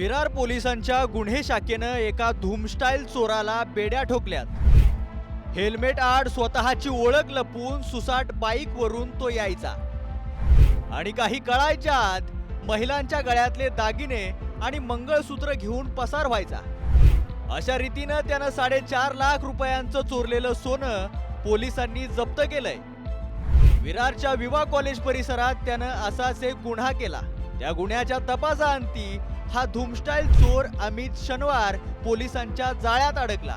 विरार पोलिसांच्या गुन्हे शाखेनं एका धूमस्टाईल चोराला बेड्या ठोकल्यात. हेल्मेट आड स्वतःची ओळख लपवून सुसाट बाईकवरून तो यायचा. आणि काही कळायच्या आत महिलांच्या गळ्यातले दागिने आणि मंगळसूत्र घेऊन पसार व्हायचा. अशा रीतीनं त्यानं साडेचार लाख रुपयांचं चोरलेलं सोनं पोलिसांनी जप्त केलंय. विरारच्या विवा कॉलेज परिसरात त्यानं असाच एक गुन्हा केला. त्या गुन्ह्याच्या तपासाअंती हा धूमस्टाईल चोर अमित शनिवार पोलिसांच्या जाळ्यात अडकला.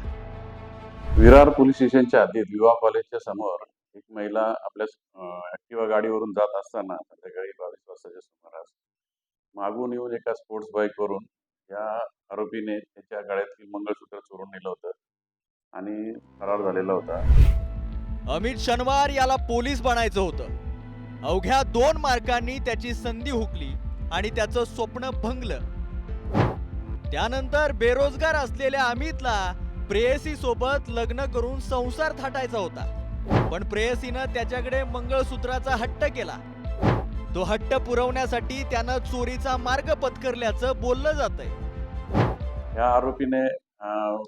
विरार पोलीस स्टेशनच्या हद्दीत विवाह कॉलेजच्या समोर एक महिला आपल्या ऍक्टिवा गाडीवरून जात असताना संध्याकाळी बावीस वाजताच्या सुमारास मागून येऊन एका स्पोर्ट्स बाईकवरून या आरोपीने त्याच्या गळ्यातील मंगळसूत्र चोरून नेलं होतं आणि फरार झालेला होता. अमित शनिवार याला पोलीस बनायचं होतं. अवघ्या दोन मार्कांनी त्याची संधी हुकली आणि त्याचं स्वप्न भंगलं. त्यानंतर बेरोजगार असलेल्या अमितला प्रेयसी सोबत लग्न करून संसार थाटायचा होता. पण प्रेयसीनं त्याच्याकडे मंगळसूत्राचा हट्ट केला. तो हट्ट पुरवण्यासाठी त्यानं चोरीचा मार्ग पत्करल्याचं बोललं जातंय. या आरोपीने अं,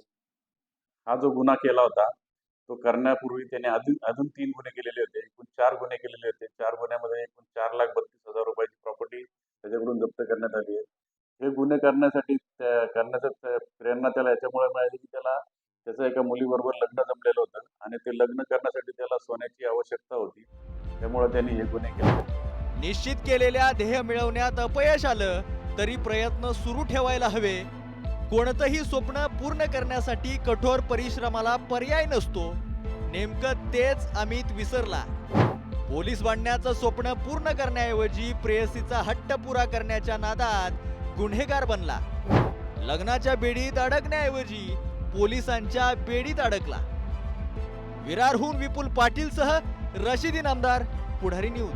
हा जो गुन्हा केला होता तो करण्यापूर्वी त्याने अजून अजून तीन गुन्हे केलेले होते. एकूण चार गुन्हे केलेले होते. चार गुन्ह्यामध्ये एकूण चार लाख बत्तीस हजार रुपयाची प्रॉपर्टी त्याच्याकडून जप्त करण्यात आली आहे. हे गुन्हे करण्यासाठी करण्याचं प्रेरणा त्याला याच्यामुळे मिळाली की त्याला त्याचं एका मुलीबरोबर लग्न जमलेलं होतं आणि ते लग्न करण्यासाठी त्याला सोन्याची आवश्यकता होती. त्यामुळे त्यांनी हे गुन्हे केले. निश्चित केलेल्या ध्येय मिळवण्यात अपयश आलं तरी प्रयत्न सुरू ठेवायला हवे. कोणतंही स्वप्न पूर्ण करण्यासाठी कठोर परिश्रमाला पर्याय नसतो. नेमकं तेच अमित विसरला. पोलीस बनण्याचं स्वप्न पूर्ण करण्याऐवजी प्रेयसीचा हट्ट पुरा करण्याच्या नादात गुन्हेगार बनला. लग्नाच्या बेडीत अडकण्याऐवजी पोलिसांच्या बेडीत अडकला. विरारहून विपुल पाटीलसह रशिदी नामदार पुढारी न्यूज.